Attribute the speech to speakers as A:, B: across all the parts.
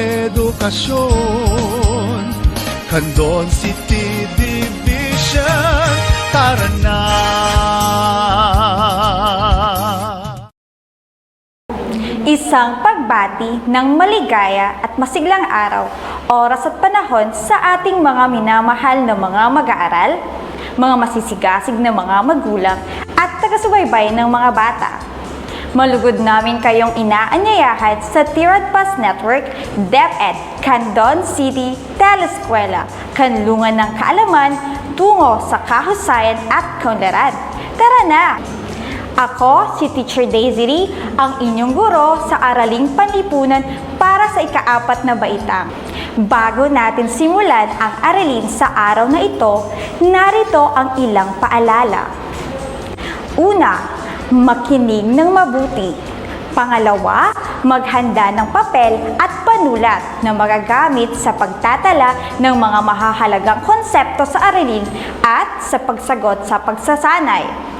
A: edukasyon. Candon City Division, tara na!
B: Isang pagbati ng maligaya at masiglang araw, oras at panahon sa ating mga minamahal na mga mag-aaral, mga masisigasig na mga magulang at taga-subaybay ng mga bata. Malugod namin kayong inaanyayahan sa Tirad Pass Network, DepEd, Candon City, Teleskwela, Kanlungan ng Kaalaman, tungo sa kahusayan at kaunlaran. Tara na! Ako, si Teacher Daisy Lee, ang inyong guro sa Araling Panlipunan para sa ikaapat na baitang. Bago natin simulan ang aralin sa araw na ito, narito ang ilang paalala. Una, makinig ng mabuti. Pangalawa, maghanda ng papel at panulat na magagamit sa pagtatala ng mga mahahalagang konsepto sa aralin at sa pagsagot sa pagsasanay.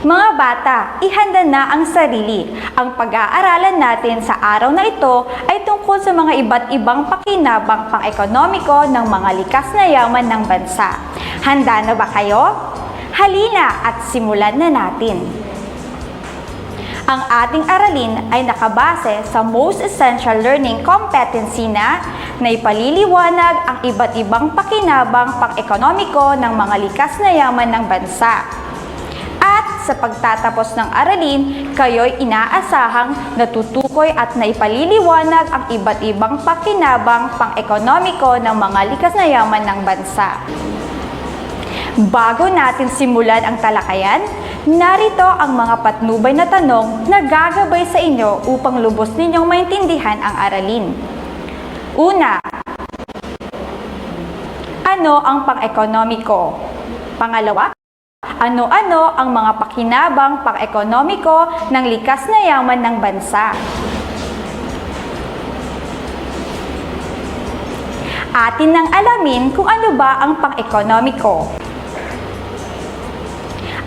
B: Mga bata, ihanda na ang sarili. Ang pag-aaralan natin sa araw na ito ay tungkol sa mga iba't ibang pakinabang pang-ekonomiko ng mga likas na yaman ng bansa. Handa na ba kayo? Halina at simulan na natin. Ang ating aralin ay nakabase sa most essential learning competency na na ipaliliwanag ang iba't ibang pakinabang pang-ekonomiko ng mga likas na yaman ng bansa. At sa pagtatapos ng aralin, kayo'y inaasahang natutukoy at naipaliliwanag ang iba't ibang pakinabang pang-ekonomiko ng mga likas na yaman ng bansa. Bago natin simulan ang talakayan, narito ang mga patnubay na tanong na gagabay sa inyo upang lubos ninyong maintindihan ang aralin. Una, ano ang pang-ekonomiko? Pangalawa, ano-ano ang mga pakinabang pang-ekonomiko ng likas na yaman ng bansa? Atin nang alamin kung ano ba ang pang-ekonomiko.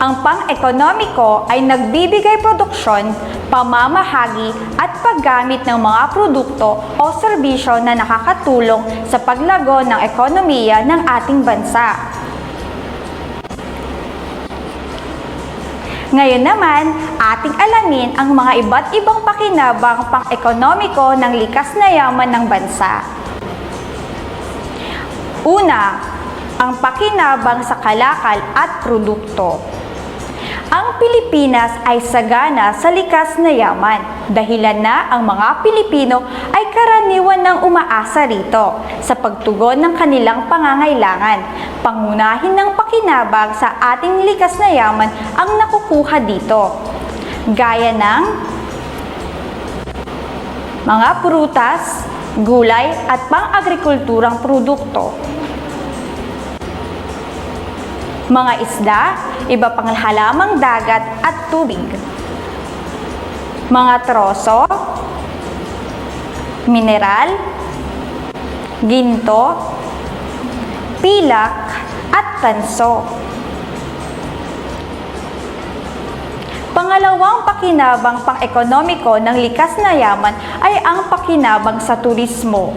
B: Ang pang-ekonomiko ay nagbibigay produksyon, pamamahagi at paggamit ng mga produkto o serbisyo na nakakatulong sa paglago ng ekonomiya ng ating bansa. Ngayon naman, ating alamin ang mga iba't ibang pakinabang pang-ekonomiko ng likas na yaman ng bansa. Una, ang pakinabang sa kalakal at produkto. Ang Pilipinas ay sagana sa likas na yaman, dahilan na ang mga Pilipino ay karaniwan ng umaasa rito sa pagtugon ng kanilang pangangailangan. Pangunahin ng pakinabang sa ating likas na yaman ang nakukuha dito. Gaya ng mga prutas, gulay at pang-agrikulturang produkto mga isda, iba pang halamang dagat at tubig. Mga troso, mineral, ginto, pilak, at tanso. Pangalawang pakinabang pang-ekonomiko ng likas na yaman ay ang pakinabang sa turismo.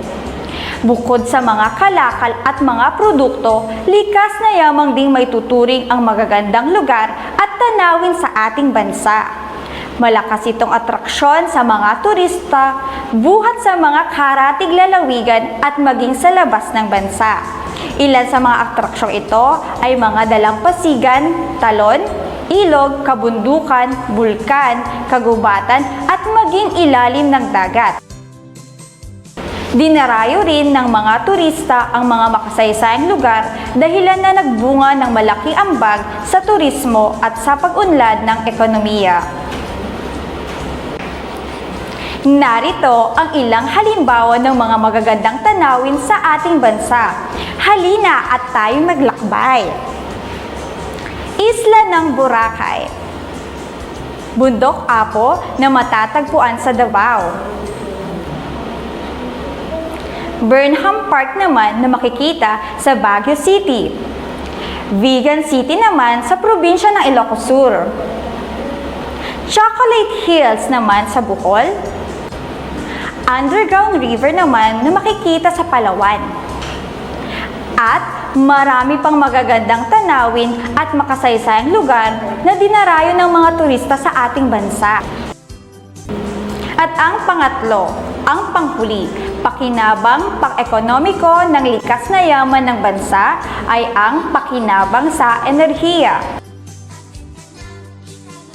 B: Bukod sa mga kalakal at mga produkto, likas na yamang ding may tuturing ang magagandang lugar at tanawin sa ating bansa. Malakas itong atraksyon sa mga turista, buhat sa mga karatig lalawigan at maging sa labas ng bansa. Ilan sa mga atraksyong ito ay mga dalampasigan, talon, ilog, kabundukan, bulkan, kagubatan at maging ilalim ng dagat. Dinarayo rin ng mga turista ang mga makasaysayang lugar dahilan na nagbunga ng malaki ambag sa turismo at sa pag-unlad ng ekonomiya. Narito ang ilang halimbawa ng mga magagandang tanawin sa ating bansa. Halina at tayo maglakbay. Isla ng Boracay Bundok Apo na matatagpuan sa Davao. Burnham Park naman na makikita sa Baguio City. Vegan City naman sa probinsya ng Ilocos Sur. Chocolate Hills naman sa Bohol. Underground River naman na makikita sa Palawan. At marami pang magagandang tanawin at makasaysayang lugar na dinarayo ng mga turista sa ating bansa. At ang pangatlo, ang panghuli, pakinabang pang-ekonomiko ng likas na yaman ng bansa ay ang pakinabang sa enerhiya.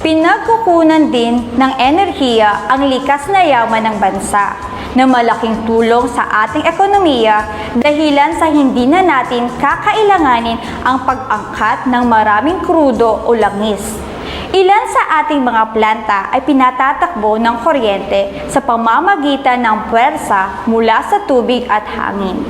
B: Pinagkukunan din ng enerhiya ang likas na yaman ng bansa na malaking tulong sa ating ekonomiya dahilan sa hindi na natin kakailanganin ang pag-angkat ng maraming krudo o langis. Ilan sa ating mga planta ay pinatatakbo ng kuryente sa pamamagitan ng puwersa mula sa tubig at hangin.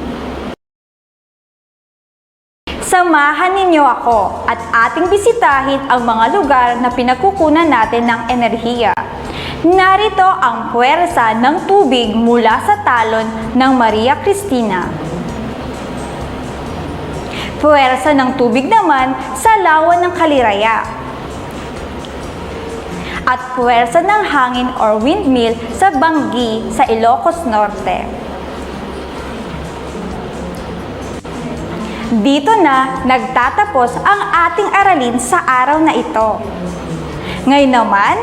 B: Samahan ninyo ako at ating bisitahin ang mga lugar na pinagkukunan natin ng enerhiya. Narito ang puwersa ng tubig mula sa talon ng Maria Cristina. Puwersa ng tubig naman sa lawan ng Kaliraya. At puwersa ng hangin or windmill sa Banggi sa Ilocos Norte. Dito na nagtatapos ang ating aralin sa araw na ito. Ngayon naman,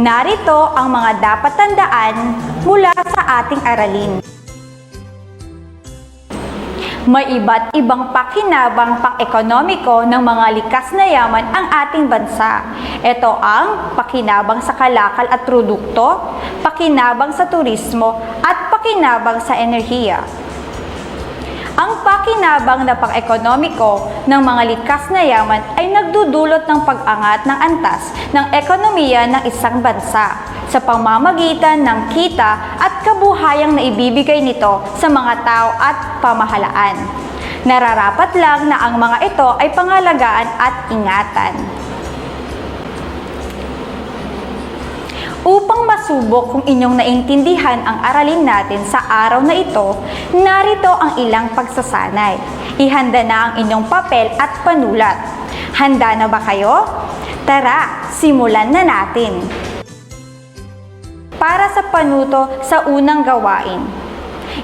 B: narito ang mga dapat tandaan mula sa ating aralin. May iba't ibang pakinabang pang-ekonomiko ng mga likas na yaman ang ating bansa. Ito ang pakinabang sa kalakal at produkto, pakinabang sa turismo, at pakinabang sa enerhiya. Ang pakinabang na pang-ekonomiko ng mga likas na yaman ay nagdudulot ng pag-angat ng antas ng ekonomiya ng isang bansa sa pamamagitan ng kita at kabuhayang naibibigay nito sa mga tao at pamahalaan. Nararapat lang na ang mga ito ay pangalagaan at ingatan. Upang masubok kung inyong naintindihan ang aralin natin sa araw na ito, narito ang ilang pagsasanay. Ihanda na ang inyong papel at panulat. Handa na ba kayo? Tara, simulan na natin. Para sa panuto sa unang gawain,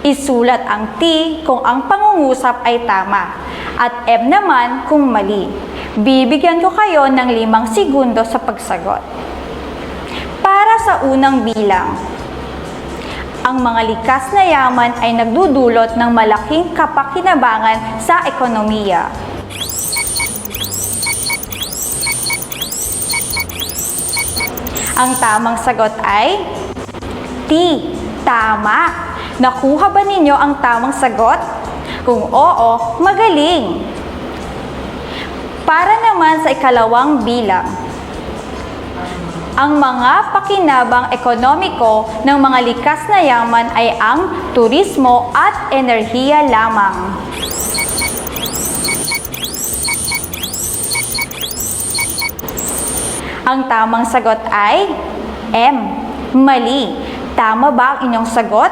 B: isulat ang T kung ang pangungusap ay tama at M naman kung mali. Bibigyan ko kayo ng limang segundo sa pagsagot. Para sa unang bilang, ang mga likas na yaman ay nagdudulot ng malaking kapakinabangan sa ekonomiya. Ang tamang sagot ay T. Tama. Nakuha ba ninyo ang tamang sagot? Kung oo, magaling. Para naman sa ikalawang bilang, ang mga pakinabang ekonomiko ng mga likas na yaman ay ang turismo at enerhiya lamang. Ang tamang sagot ay M. Mali. Tama ba ang inyong sagot?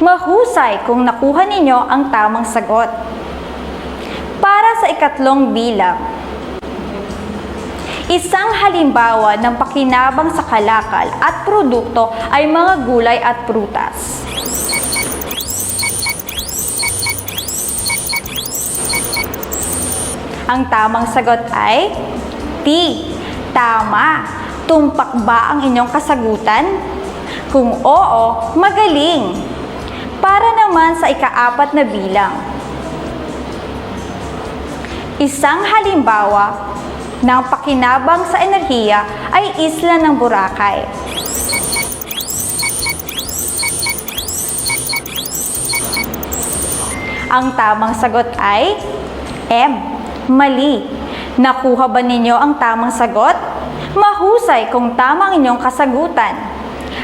B: Mahusay kung nakuha ninyo ang tamang sagot. Para sa ikatlong bilang, Isang halimbawa ng pakinabang sa kalakal at produkto ay mga gulay at prutas. Ang tamang sagot ay T. Tama. Tumpak ba ang inyong kasagutan? Kung oo, magaling. Para naman sa ikaapat na bilang. Isang halimbawa ng pakinabang sa enerhiya ay isla ng Boracay. Ang tamang sagot ay M. Mali. Nakuha ba ninyo ang tamang sagot? Mahusay kung tama ang inyong kasagutan.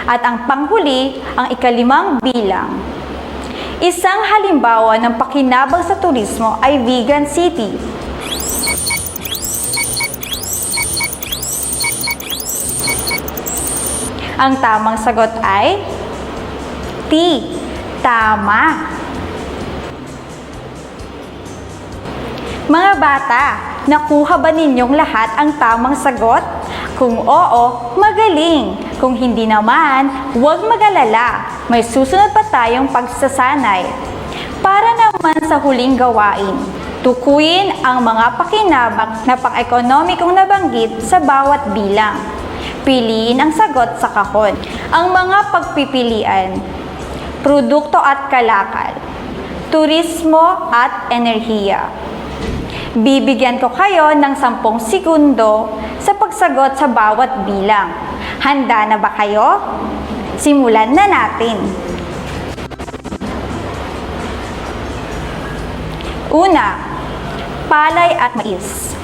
B: At ang panghuli, ang ikalimang bilang. Isang halimbawa ng pakinabang sa turismo ay Vegan City. Ang tamang sagot ay T. Tama. Mga bata, nakuha ba ninyong lahat ang tamang sagot? Kung oo, magaling. Kung hindi naman, huwag magalala. May susunod pa tayong pagsasanay. Para naman sa huling gawain, tukuyin ang mga pakinabang na pang-ekonomikong nabanggit sa bawat bilang. Piliin ang sagot sa kahon. Ang mga pagpipilian, produkto at kalakal, turismo at enerhiya. Bibigyan ko kayo ng 10 segundo sa pagsagot sa bawat bilang. Handa na ba kayo? Simulan na natin. Una, palay at mais.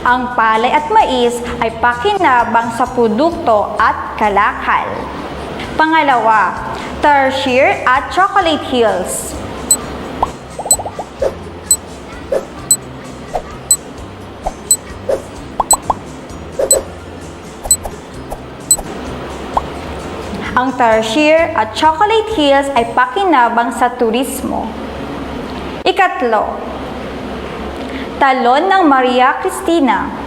B: Ang palay at mais ay pakinabang sa produkto at kalakal. Pangalawa, Tarsier at Chocolate Hills. Ang Tarsier at Chocolate Hills ay pakinabang sa turismo. Ikatlo, Talon ng Maria Cristina.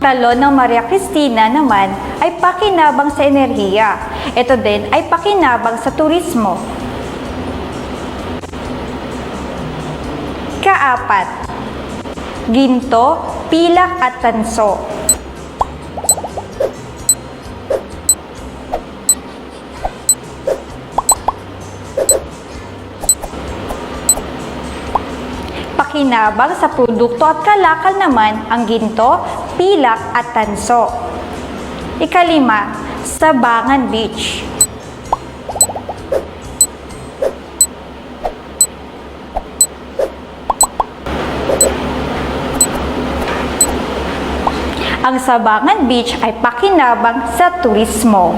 B: Talon ng Maria Cristina naman ay pakinabang sa enerhiya. Ito din ay pakinabang sa turismo. Kaapat, ginto, pilak at tanso. Pakinabang sa produkto at kalakal naman ang ginto, pilak at tanso. Ikalima, Sabangan Beach. Ang Sabangan Beach ay pakinabang sa turismo.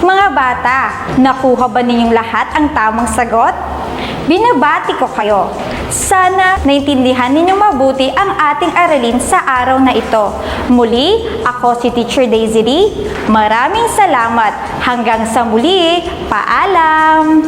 B: Mga bata, nakuha ba ninyong lahat ang tamang sagot? Binabati ko kayo. Sana naintindihan ninyong mabuti ang ating aralin sa araw na ito. Muli, ako si Teacher Daisy Lee. Maraming salamat. Hanggang sa muli, paalam!